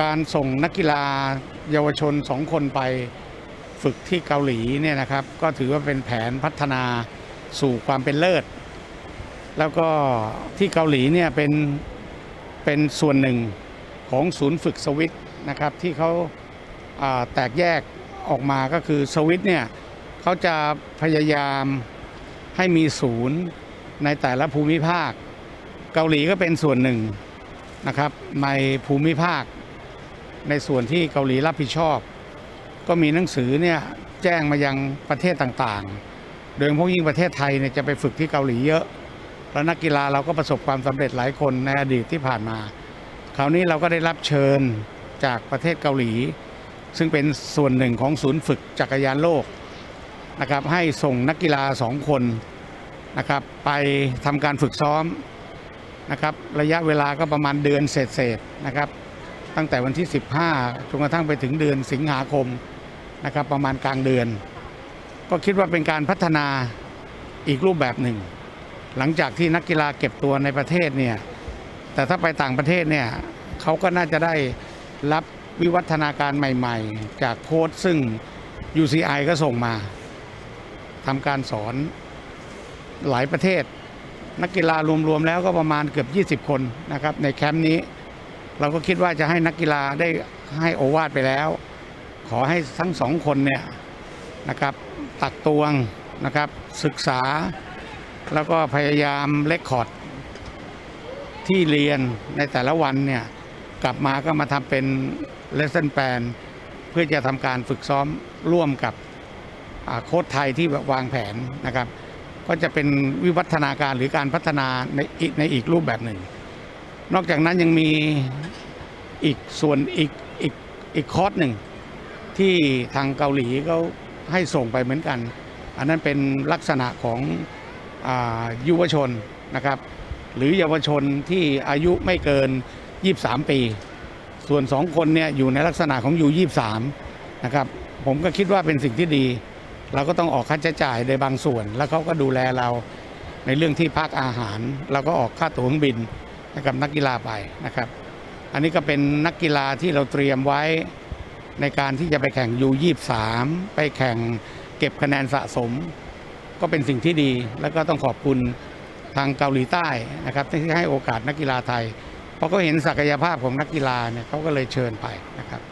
การส่งนักกีฬาเยาวชนสองคนไปฝึกที่เกาหลีเนี่ยนะครับ ก็ถือว่าเป็นแผนพัฒนาสู่ความเป็นเลิศ แล้วก็ที่เกาหลีเนี่ยเป็นเป็นส่วนหนึ่งของศูนย์ฝึกสวิตนะครับที่เขาาแตกแยกออกมาก็คือสวิตเนี่ยเขาจะพยายามให้มีศูนย์ในแต่ละภูมิภาค เกาหลีก็เป็นส่วนหนึ่ง นะครับในภูมิภาค ในส่วนที่เกาหลีรับผิดชอบ ก็มีหนังสือเนี่ยแจ้งมายังประเทศต่างๆ โดยเฉพาะยิ่งประเทศไทยเนี่ยจะไปฝึกที่เกาหลีเยอะแล้วนักกีฬาเราก็ประสบความสำเร็จหลายคนในอดีตที่ผ่านมา คราวนี้เราก็ได้รับเชิญจากประเทศเกาหลี ซึ่งเป็นส่วนหนึ่งของศูนย์ฝึกจักรยานโลกนะครับให้ส่งนักกีฬาสองคนนะครับไปทำการฝึกซ้อม นะครับระยะเวลาก็ประมาณเดือนเศษๆนะครับ ตั้งแต่วันที่ 15จนกระทั่งไปถึงเดือนสิงหาคมนะครับประมาณกลางเดือน ก็คิดว่าเป็นการพัฒนาอีกรูปแบบหนึ่ง หลังจากที่นักกีฬาเก็บตัวในประเทศเนี่ยแต่ถ้าไปต่างประเทศเนี่ยเขาก็น่าจะได้รับวิวัฒนาการใหม่ๆ จากโค้ชซึ่ง UCI ก็ส่งมาทำการสอนหลายประเทศ นักกีฬารวมๆแล้วก็ประมาณเกือบ 20 คนนะครับในแคมป์นี้ เราก็คิดว่าจะให้นักกีฬาได้ให้โอวาทไปแล้ว ขอให้ทั้งสองคนเนี่ยนะครับตักตวงนะครับศึกษา แล้วก็พยายามเลคคอร์ดที่เรียนในแต่ละวันเนี่ยกลับมาก็มาทำเป็นเลสเ o นแปนเพื่อจะทำการฝึกซ้อมร่วมกับโค้ชไทยที่วางแผนนะครับ ก็จะเป็นวิวัฒนาการหรือการพัฒนาในอีกในอีกรูปแบบหนึ่ง นอกจากนั้นยังมีอีกส่วนอีกอีกอีกคอร์สหนึ่ง ที่ทางเกาหลีเขาให้ส่งไปเหมือนกัน อันนั้นเป็นลักษณะของอยุวชนนะครับ หรือเยาวชนที่อายุไม่เกิน 23 ปี ส่วนสองคนเนี่ยอยู่ในลักษณะของอยู่23 นะครับ ผมก็คิดว่าเป็นสิ่งที่ดี เราก็ต้องออกค่าใช้จ่ายในบางส่วน แล้วเขาก็ดูแลเราในเรื่องที่พักอาหาร เราก็ออกค่าตั๋วเครื่องบินให้กับนักกีฬาไปนะครับ อันนี้ก็เป็นนักกีฬาที่เราเตรียมไว้ในการที่จะไปแข่งยู23ไปแข่งเก็บคะแนนสะสม ก็เป็นสิ่งที่ดี แล้วก็ต้องขอบคุณทางเกาหลีใต้นะครับ ที่ให้โอกาสนักกีฬาไทยเพราะเขาเห็นศักยภาพของนักกีฬาเนี่ยเขาก็เลยเชิญไปนะครับ